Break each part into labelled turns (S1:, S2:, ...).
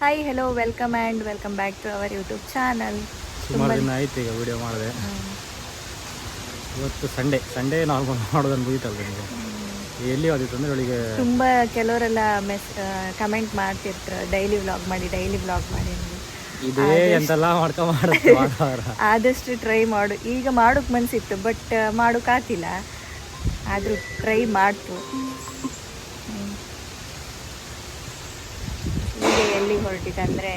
S1: Hi hello welcome and welcome back to our YouTube channel
S2: ಸುಮಾರು ದಿನ ಆಯ್ತು ಈಗ ವಿಡಿಯೋ ಮಾಡಿದೆ. ಇವತ್ತು ಸಂಡೇ ಸಂಡೇ ನಾವು ಮಾಡೋದು ಮುಗಿತಲ್ಲ ನಿಮಗೆ. ಎಲ್ಲಿ ಹೋದಿತ್ತು ಅಂದ್ರೆ ಅವಳಿಗೆ
S1: ತುಂಬ ಕೆಲವರೆಲ್ಲ ಮೆಸ್ ಕಮೆಂಟ್ ಮಾಡ್ತಿರ್ತಾರೆ. ಡೈಲಿ ವ್ಲಾಗ್ ಮಾಡಿ ಡೈಲಿ ವ್ಲಾಗ್ ಮಾಡಿ.
S2: ಇದೇ ಎಂತೆಲ್ಲ ಮಾಡ್ಕೊ
S1: ಆದಷ್ಟು ಟ್ರೈ ಮಾಡು. ಈಗ ಮಾಡೋಕೆ ಮನ್ಸಿತ್ತು ಬಟ್ ಮಾಡೋಕ್ಕಾಗ್ತಿಲ್ಲ ಆದ್ರೂ ಟ್ರೈ ಮಾಡ್ತು. ಈಗ ಎಲ್ಲಿ ಹೊರಟಿದಂದರೆ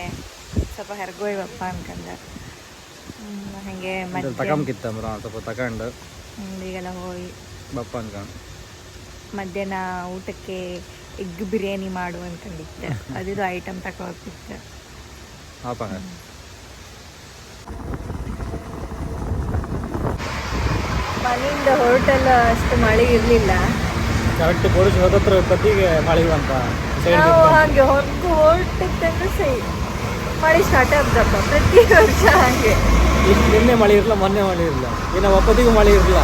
S1: ಸ್ವಲ್ಪ ಹರ್ಗೋಯ್ವಪ್ಪ ಅನ್ಕಂದ. ಹಂಗೆ ಮತ್ತೆ
S2: ತಗೊಂಬಿತ್ತಂಬ್ರ ಸ್ವಲ್ಪ ತಗೊಂಡು.
S1: ಈಗೆಲ್ಲ ಹೋಗಿ.
S2: ಬಪ್ಪ ಅನ್ಕೊಂಡು.
S1: ಮಧ್ಯಾಹ್ನ ಊಟಕ್ಕೆ ಎಗ್ ಬಿರಿಯಾನಿ ಮಾಡು ಅನ್ಕೊಂಡಿದ್ದೆ. ಅದು ಐಟಮ್ ತಗೋತಿದ್ದೆ
S2: ಪಾಪ
S1: ಮನೆಯಿಂದ ಹೊರಟೆಲ್ಲ ಅಷ್ಟು ಮಳೆ ಇರಲಿಲ್ಲ.
S2: ಕರೆಕ್ಟ್ ಪೊಲೀಸ್ ಹೋದತ್ರ ಪತಿಗೆ ಮಳೆ ಬಂತ.
S1: ನಾವು ಹಾಗೆ ಹೊರಗು ಹೊರಟಿದ್ದಂದ್ರೆ ಸರಿ ಮಳೆ ಸ್ಟಾರ್ಟ್ ಆಗ್ದಪ್ಪ. ಪ್ರತಿ ವರ್ಷ ಹಾಗೆ.
S2: ಇಷ್ಟು ನಿನ್ನೆ ಮಳೆ ಇರಲ್ಲ ಮೊನ್ನೆ ಮಳೆ ಇರಲ್ಲ ಇನ್ನು ಒಪ್ಪತ್ತಿಗೂ ಮಳೆ ಇರಲ್ಲ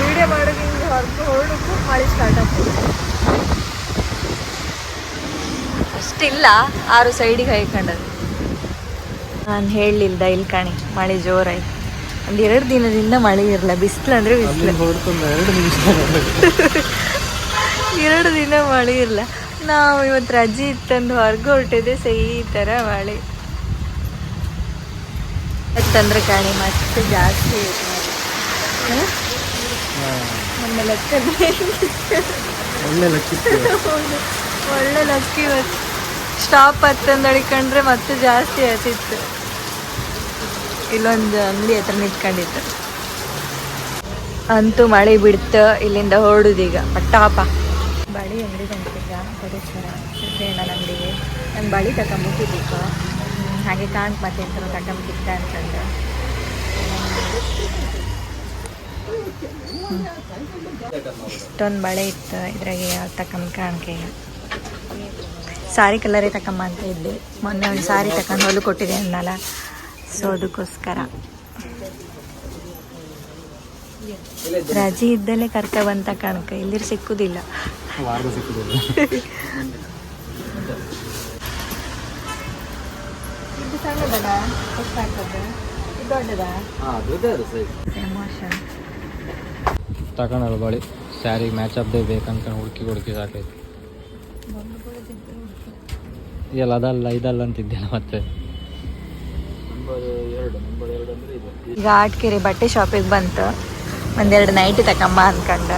S1: ವಿಡಿಯೋ ಮಾಡೋದು ಹಿಂಗೆ ಹೊರಗು ಹೊರಡಕ್ಕೂ ಮಳೆ ಸ್ಟಾರ್ಟ್ ಆಗ್ತದೆ. ಅಷ್ಟಿಲ್ಲ ಆರು ಸೈಡಿಗೆ ಹೈಕೊಂಡದು ನಾನು ಹೇಳಲಿಲ್ಲ ಇಲ್ಲಿ ಕಾಣಿ ಮಳೆ ಜೋರಾಯ್ತು. ಒಂದು ಎರಡು ದಿನದಿಂದ ಮಳೆ ಇರಲ್ಲ ಬಿಸಿಲು ಅಂದರೆ ಬಿಸಿಲು.
S2: ಎರಡು
S1: ದಿನ ಮಳೆ ಇರಲ್ಲ ನಾವು ಇವತ್ತು ರಜೆ ಇತ್ತಂದು ಹೊರಗೆ ಹೊರಟಿದೆ ಸೈ ಥರ ಮಳೆ. ತಂದ್ರೆ ಕಾಣಿ ಮತ್ತೆ ಜಾಸ್ತಿ? ನಮ್ಮ
S2: ಲಕ್ಕಿತ್ತು
S1: ಒಳ್ಳೆ ಲಕ್ಕಿ ಇವತ್ತು. ಸ್ಟಾಪ್ ಹತ್ತಂದು ಅಡಿಕೊಂಡ್ರೆ ಮತ್ತೆ ಜಾಸ್ತಿ ಆಯ್ತಿತ್ತು ಇಲ್ಲೊಂದು ಅಂಗಡಿ ಹತ್ರ ನಿಂತ್ಕೊಂಡಿತ್ತು ಅಂತೂ ಮಳೆ ಬಿಡ್ತು, ಇಲ್ಲಿಂದ ಹೊರಡುದೀಗ ಪಟ್ಟಾಪ ಬಳಿ ಅಂಗಡಿ ಬಂದಿದ್ದ ಪರಸ್ಪರ ನನ್ನ ಅಂಗಡಿಗೆ. ನಂಗೆ ಬಳಿ ತಗೊಂಬಿಟ್ಟಿದ್ದೀಕ. ಹಾಗೆ ಕಾಂತ್ ಮತ್ತೆ ಅಂತ ತಗೊಂಬಿಟ್ಟಿದ್ದ ಅಂತಂದು. ಇಷ್ಟೊಂದು ಬಳೆ ಇತ್ತು, ಇದ್ರಾಗೆ ಯಾವ ಕಾಣಿಕೆ ಸಾರಿ ಕಲರೇ ತಕೊಂಬ ಅಂತ ಇದ್ದೆ. ಮೊನ್ನೆ ಒಂದು ಸಾರಿ ತಕೊಂಡು ಹೊಲು ಕೊಟ್ಟಿದೆ ಅನ್ನಲ್ಲ. ಸೊ ಅದಕ್ಕೋಸ್ಕರ ರಜೆ ಇದ್ದಲ್ಲೇ ಕರ್ಕ ಬಂತ ಕಣಕ ಇಲ್ಲಿರ್ ಸಿಕ್ಕುದಿಲ್ಲ.
S2: ತಗೊಂಡಲ್ಲ ಬಳಿ ಸ್ಯಾರಿ ಮ್ಯಾಚ್ ಅಪ್ದೇ ಬೇಕಂತ ಹುಡುಕಿ ಹುಡುಕಿ ಸಾಕೈತಿ. ಇದೆಲ್ಲ ಅದಲ್ಲ ಇದಲ್ಲ ಅಂತಿದ್ದೆ ಮತ್ತೆ?
S1: ಈಗ ಆಟ್ಕೆರೆ ಬಟ್ಟೆ ಶಾಪಿಗೆ ಬಂತು. ಒಂದೆರಡು ನೈಟ್ ತಕಮ್ಮ ಅನ್ಕಂಡ.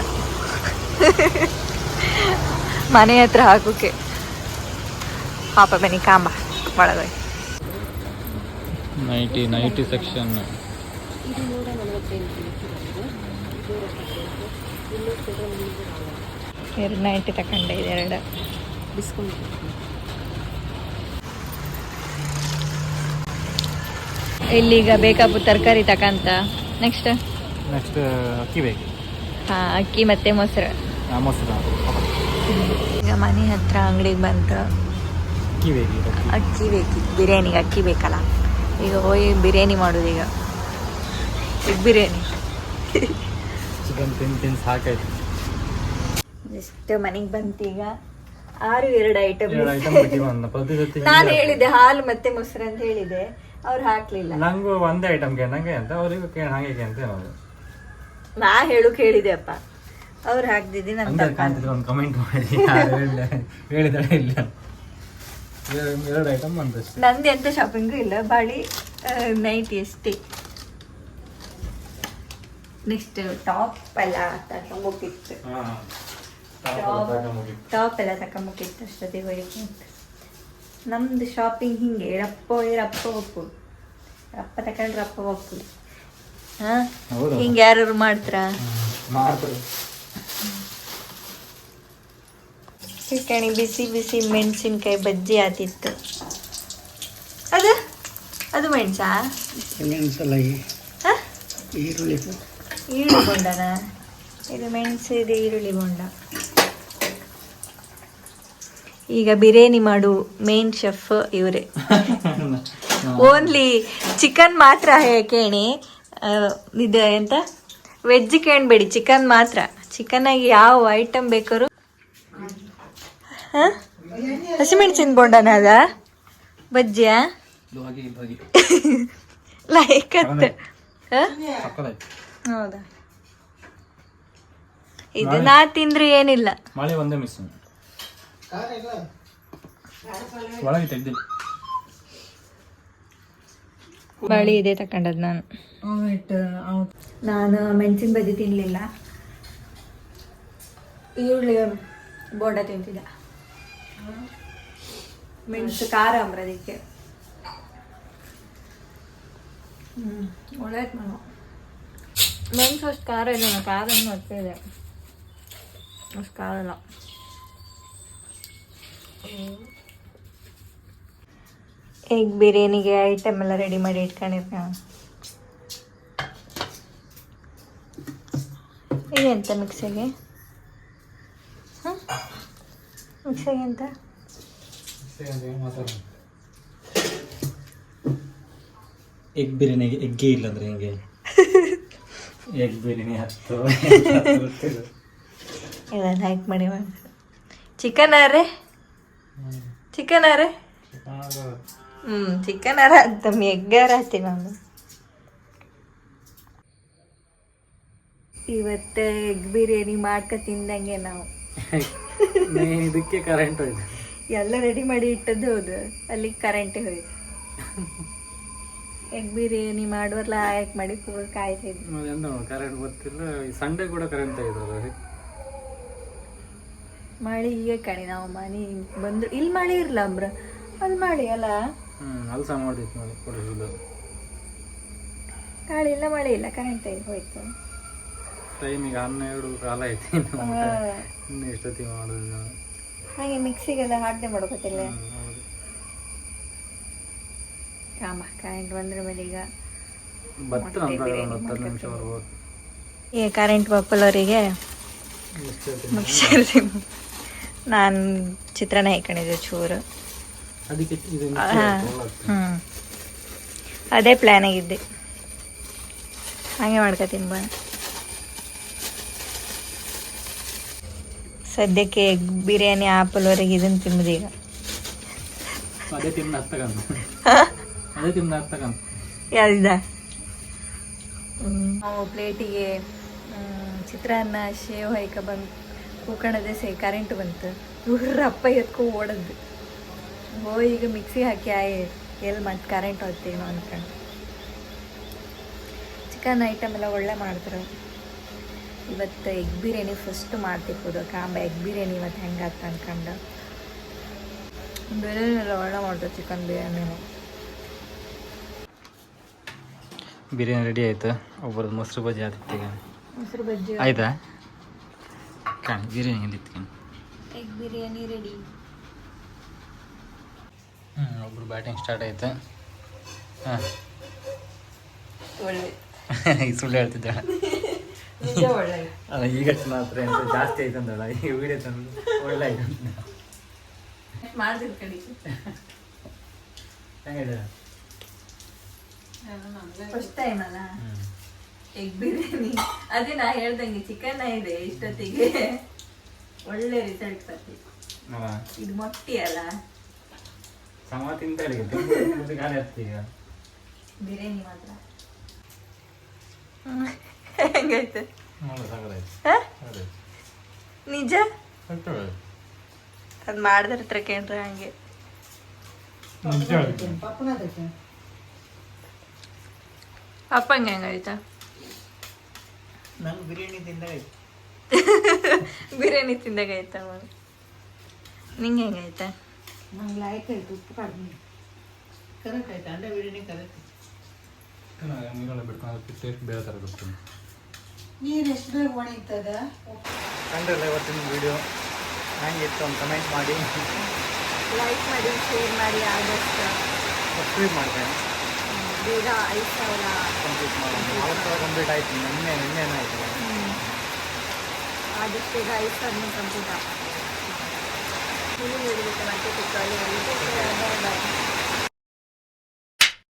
S1: ಮನೆ ಹತ್ರ ಹಾಕೋಕೆ ಪಾಪ ಬನ್ನಿ ಕಾಂಬ ಒಳಗೆ
S2: ನೈಟಿ ನೈಟಿ ಸೆಕ್ಷನ್
S1: ಎರಡು ನೈಟಿ ತಕೊಂಡೆ ಇದೆರಡು ಇಲ್ಲಿಗ ಬೇಕಾಪು ತರಕಾರಿ ತಕಂತ. ನೆಕ್ಸ್ಟ್
S2: ನೆಕ್ಸ್ಟ್ ಅಕ್ಕಿ ಬೇಕು.
S1: ಹಾಂ ಅಕ್ಕಿ ಮತ್ತೆ ಮೊಸರು.
S2: ಮೊಸರು
S1: ಈಗ ಮನೆ ಹತ್ರ ಅಂಗಡಿಗೆ ಬಂತು.
S2: ಅಕ್ಕಿ ಬೇಕು
S1: ಅಕ್ಕಿ ಬೇಕು. ಬಿರಿಯಾನಿಗೆ ಅಕ್ಕಿ ಬೇಕಲ್ಲ. ಈಗ ಹೋಗಿ ಬಿರಿಯಾನಿ ಮಾಡೋದು ಈಗ. ಎಗ್ ಬಿರಿಯಾನಿ.
S2: ಚಿಕನ್ ತಿನ್ ತಿನ್ ಸಾಕಾಯ್ತು
S1: ಜಸ್ಟ್ ಮನೆಗೆ ಬಂತೀಗ? ಆರು ಎರಡು ಐಟಮ್ ನಾನು ಹೇಳಿದೆ ಹಾಲು ಮತ್ತೆ ಮೊಸರು ಅಂತ ಹೇಳಿದೆ ಅವ್ರು ಹಾಕ್ಲಿಲ್ಲ.
S2: ನಂಗೂ ಒಂದೇ ಐಟಮ್ ಕೇಳಂಗೆ ಅಂತ ಅವ್ರಿಗೂ ಹಾಗೆ ಅಂತ
S1: ನಾ ಹೇಳು ಕೇಳಿದೆ ಅಪ್ಪ. ಅವ್ರು ಹಾಕ್ದಿದ್ದಿ
S2: ಕಾಣ್ತಿದ್ರೆ ಒಂದು ಕಮೆಂಟ್ ಮಾಡಿ. ಹೇಳಿದಳೆ ಇಲ್ಲ. ಎರಡು- ಐಟಮ್ ಬಂದಷ್ಟೇ
S1: ನಂದು ಎಂತ ಶಾಪಿಂಗು ಇಲ್ಲ ಬಾಳಿ ನೈಟ್ ಎಷ್ಟೇ. ನೆಕ್ಸ್ಟ್ ಟಾಪ್ ಎಲ್ಲ ತಗೊಂಬೋಗಿತ್ತು ಟಾಪ್ ಎಲ್ಲ ತಗೊಂಬೋಗಿತ್ತು ಅಷ್ಟೊತ್ತಿಗೆ ಹೋಯ್ತು ಅಂತ. ನಮ್ದು ಶಾಪಿಂಗ್ ಹಿಂಗೆ ರಪ್ಪ ರಪ್ಪ ಒಪ್ಪು. ರಪ್ಪ ತಕೊಂಡ್ರೆ ರಪ್ಪ ಒಪ್ಪು. ಹಾ. ಹಿಂಗೆ ಯಾರು ಮಾಡ್ತಾರಾ? ಕಣಿ ಬಿಸಿ ಬಿಸಿ ಮೆಣಸಿನ್ಕಾಯಿ ಬಜ್ಜಿ ಆತಿತ್ತು. ಅದು? ಅದು ಮೆಣಸಾ?
S3: ಮೆಣಸಲ್ಲ
S1: ಹಾ?
S3: ಈರುಳ್ಳಿ
S1: ಈರುಳ್ಳಿ ಬೊಂಡನ ಇದು ಮೆಣಸು ಇದು ಈರುಳ್ಳಿ ಬೊಂಡ ಈಗ ಬಿರಿಯಾನಿ ಮಾಡು ಮೇನ್ ಶೆಫ್ ಇವರೇ. ಓನ್ಲಿ ಚಿಕನ್ ಮಾತ್ರ ಕೇಣಿ ಆ, ಇದು ಎಂತ? ವೆಜ್ ಕೇಳಬೇಡಿ ಚಿಕನ್ ಮಾತ್ರ. ಚಿಕನಾಗಿ ಯಾವ ಐಟಮ್ ಬೇಕಾದ್ರು. ಹಾಂ? ಹಸಿಮೆಣಸಿನ ಬೋಂಡನ ಅದ? ಬಜ್ಜಿಯಾ ಲೈಕ್ ಅಂತ ಹೌದಾ. ಇದು ನಾ ತಿಂದ್ರೆ ಏನಿಲ್ಲ.
S2: ಮಳೆ ಒಂದೇ ಮಿಸ್ ಒಳಗೆ ತೆಗ್ದಿಲ್ಲ.
S1: ಬಳಿ ಇದೆ ತಕೊಂಡದ್ ನಾನು. ನಾನು ಮೆಣಸಿನ ಬಜ್ಜಿ ತಿನ್ನಲಿಲ್ಲ ಈರುಳ್ಳಿ ಬೋಂಡ ತಿಂತಿದ್ದ. ಮೆಣಸು ಖಾರ ಅಂಬ್ರದಕ್ಕೆ. ಹ್ಮ್ ಒಳ್ಳೇದು ನಾನು ಮೆಣಸು ಅಷ್ಟು ಖಾರ ಇಲ್ಲ ನಾನು ಖಾರ ಇದೆ. ಅಷ್ಟು ಖಾರ ಇಲ್ಲ. ಎಗ್ ಬಿರಿಯಾನಿಗೆ ಐಟಮ್ ಎಲ್ಲ ರೆಡಿ ಮಾಡಿ ಇಟ್ಕೊಂಡಿರ್ತೀನಿ. ನಾನು ಇದೆಂತ ಮಿಕ್ಸಿಗೆ? ಹಾಂ ಮಿಕ್ಸಿಗೆ ಅಂತ
S2: ಎಗ್ ಬಿರಿಯಾನಿಗೆ ಎಗ್ಗೆ ಇಲ್ಲ ಅಂದ್ರೆ ಹೆಂಗೆ? ಎಗ್ ಬಿರಿಯಾನಿ ಹತ್ತು?
S1: ಇಲ್ಲ ಲೈಕ್ ಮಾಡಿ ಚಿಕನ್ ಆರೆ ಚಿಕನ್ ಅರೆ? ಹ್ಮ್ ಚಿಕನ್ ಅರ ಅಂತ ಎಗ್ಗಾರ ಹತ್ತಿ ನಾನು. ಇವತ್ತು ಎಗ್ ಬಿರಿಯಾನಿ ಮಾಡ್ಕ ತಿಂದಂಗೆ ನಾವು.
S2: ಇದಕ್ಕೆ ಕರೆಂಟ್ ಹೋಯ್ತು.
S1: ಎಲ್ಲ ರೆಡಿ ಮಾಡಿ ಇಟ್ಟದ್ದು ಹೌದು. ಅಲ್ಲಿ ಕರೆಂಟೇ ಹೋಯ್ತು. ಎಗ್ ಬಿರಿಯಾನಿ ಮಾಡುವಲ್ಲ ಆಯ್ಕೆ ಮಾಡಿ ಫುಲ್ ಕಾಯ್ತಿದ್ವಿ
S2: ಕರೆಂಟ್ ಗೊತ್ತಿಲ್ಲ. ಸಂಡೆ ಕೂಡ ಕರೆಂಟ್ ತೆಗೆದಲ್ಲ
S1: ಮಳೆ ಈಗ ಕಣಿ ನಾವು ಮನೆ ಬಂದು ಇಲ್ಲಿ ಮಳೆ ಇರಲ್ಲ ಅಂಬ್ರ? ಅಲ್ಲಿ ಮಳಿ ಅಲ್ಲ?
S2: ಅಲ್ಸ ಮಾಡಿತ್ತು ನೋಡಿ ಕೊಡಿಸೋದು
S1: ಗಾಳಿ ಇಲ್ಲ ಮಳೆ ಇಲ್ಲ ಕರೆಂಟ್ ಹೋಯ್ತು.
S2: ಟೈಮ್ ಈಗ ಹನ್ನೆರಡು ಕಾಲ ಐತಿ ಇನ್ನು ಎಷ್ಟೊತ್ತಿಗೆ ಮಾಡೋದು
S1: ಹಾಗೆ ಮಿಕ್ಸಿಗೆಲ್ಲ ಹಾಡ್ದೆ ಮಾಡ್ಕೊತಿಲ್ಲ. ಕಾಮ ಕರೆಂಟ್ ಬಂದ್ರ ಮೇಲೆ ಈಗ
S2: ಬತ್ತ ಹತ್ತು ನಿಮಿಷ ಬರ್ಬೋದು.
S1: ಈ ಕರೆಂಟ್ ಬಪ್ಪಲವರಿಗೆ? ಮಿಕ್ಸರ್ ನಾನು ಚಿತ್ರಾನ್ನ ಹಾಕೊಂಡಿದ್ದೆ ಚೂರು.
S2: ಅದಕ್ಕೆ ಇದು
S1: ಹಾ. ಹ್ಞೂ ಅದೇ ಪ್ಲ್ಯಾನ್ ಆಗಿದ್ದೆ. ಹಾಗೆ ಮಾಡ್ಕೊತೀನಿ ಬಾ. ಸದ್ಯಕ್ಕೆ ಎಗ್ ಬಿರಿಯಾನಿ ಆಪಲ್ವರೆಗೆ ಇದನ್ನು ತಿನ್ನೋದು ಈಗ. ಯಾವ್ದಿದ? ನಾವು ಪ್ಲೇಟಿಗೆ ಚಿತ್ರಾನ್ನ ಶೇವ್ ಹೈಕ ಬಂದು ಕೂಕಣದೆ ಸೇ ಕರೆಂಟ್ ಬಂತು. ಇವ್ರ ಅಪ್ಪ ಎತ್ಕೊ ಓಡದ್ದು ಓ ಈಗ ಮಿಕ್ಸಿ ಹಾಕಿ ಆಯ್ ಎಲ್ಲಿ ಮತ್ತೆ ಕರೆಂಟ್ ಹೋಗ್ತೀವಿ ಅನ್ಕೊಂಡು. ಚಿಕನ್ ಐಟಮ್ ಎಲ್ಲ ಒಳ್ಳೆ ಮಾಡಿದ್ರು ಇವತ್ತು ಎಗ್ ಬಿರಿಯಾನಿ ಫಸ್ಟ್ ಮಾಡ್ತಿರ್ಬೋದು. ಕಾಂಬ ಎಗ್ ಬಿರಿಯಾನಿ ಇವತ್ತು ಹೆಂಗಾಗ್ತ ಅನ್ಕೊಂಡು. ಬಿರಿಯಾನಿ ಎಲ್ಲ ಒಳ್ಳೆ ಮಾಡಿದ್ರು ಚಿಕನ್ ಬಿರಿಯಾನಿ
S2: ಬಿರಿಯಾನಿ ರೆಡಿ ಆಯ್ತು? ಒಬ್ಬರದ್ದು ಮೊಸರು ಬಜ್ಜಿ ಆದಿತ್ತು
S1: ಮೊಸರು ಬಜ್ಜಿ.
S2: ಆಯ್ತಾ? ಕಾಣಿ ಬಿರಿಯಾನಿ ಎಲ್ಲಿತ್ತು
S1: ಎಗ್ ಬಿರಿಯಾನಿ ರೆಡಿ
S2: ಹ್ಞೂ ಒಬ್ರು ಬ್ಯಾಟಿಂಗ್ ಸ್ಟಾರ್ಟ್ ಆಯ್ತು. ಹಾಂ.
S1: ಒಳ್ಳೆ.
S2: ಈ ಸುಳ್ಳು ಹೇಳ್ತಿದ್ದಾಳೆ
S1: ನಿಜ ಒಳ್ಳೆ.
S2: ಅಲ್ಲ ಈಗ ಮಾತ್ರ ಎಂತ ಜಾಸ್ತಿ ಆಯ್ತು ಅಂದಳ ಈ ವಿಡಿಯೋ ತಂದು ಒಳ್ಳೆ ಆಯ್ತು
S1: ಮಾಡ್ದಿರ್ ಕಡಿ
S2: ಹೆಂಗಿದೆ
S1: ಫಸ್ಟ್ ಟೈಮ್ ಅಲ್ಲ? ಎಗ್ ಬಿರಿಯಾನಿ ಅದೇ ನಾ ಹೇಳ್ದಂಗೆ ಚಿಕನ್ ಇದೆ ಇಷ್ಟೊತ್ತಿಗೆ. ಒಳ್ಳೆ ರಿಸಲ್ಟ್ ಬರ್ತಿತ್ತು. ಇದು ಮೊಟ್ಟಿ ಅಲ್ಲ.
S2: ಸಮ ತಿಂತ ಹೇಳಿಗೆ ಗಾಳಿ ಹತ್ತಿ ಈಗ
S1: ಬಿರಿಯಾನಿ ಮಾತ್ರ. ಹೆಂಗೈತೆ?
S2: ನೋಡು ಸಾಕಾಯ್ತು
S1: ಹ?
S2: ಅದೇ
S1: ನಿಜ? ಅದು ಮಾಡಿದ್ರೆ ಹತ್ರ ಕೇಳ್ರೆ ಹಂಗೆ.
S2: ನಿಜ
S1: ಅಪ್ಪಂಗೆ ಹೆಂಗಾಯ್ತಾ
S3: ನಂಗೆ ಬಿರಿಯಾನಿ ತಿಂದಾಗ
S1: ಬಿರಿಯಾನಿ ತಿಂದಾಗ ಆಯ್ತಾ ನಿಂಗೆ ಹೆಂಗಾಯ್ತಾ?
S3: ನಂಗೆ ಲೈಕ್ ಆಯ್ತು ಉಪ್ಪು ಕಡಿಮೆ ಕರೆಕ್ಟ್ ಆಯ್ತು? ಅಂಡ ಬಿರಿಯಾನಿ ಕರೆಕ್ಟ್
S2: ನೀರೆಲ್ಲ ಬಿಡ್ಕೊಂಡು ಟೇಸ್ಟ್ ಬೇರೆ ಥರ ಬರ್ತೀನಿ
S3: ನೀರು ಎಷ್ಟು ಬೇಗ ಒಣಗ್ತದ?
S2: ಕಂಡ್ರಲ್ಲ ಇವತ್ತಿನ ವಿಡಿಯೋ ಹೆಂಗಿತ್ತು ಅಂತ ಕಮೆಂಟ್ ಮಾಡಿ.
S1: ಲೈಕ್ ಮಾಡಿ ಶೇರ್ ಮಾಡಿ ಆದಷ್ಟು
S2: ಸಬ್ಸ್ಕ್ರೈಬ್ ಮಾಡ್ತೇನೆ
S1: ಬೇಗ ಐದು ಸಾವಿರ
S2: ಕಂಪ್ಲೀಟ್ ಮಾಡೋದು ನಾಲ್ಕು ಕಂಪ್ಲೀಟ್ ಆಯ್ತು ನಿನ್ನೆ ನಿನ್ನೆ ಆಯ್ತು
S1: ಆದಷ್ಟು ಬೇಗ ಐದು ಸಾವಿರ ಕಂಪ್ಲೀಟ್ ಮುಂದಿನ ವಿಡಿಯೋಕ್ಕೆ ಮತ್ತೆ ಸಿಗ್ತಾವೆ ಬಾಯ್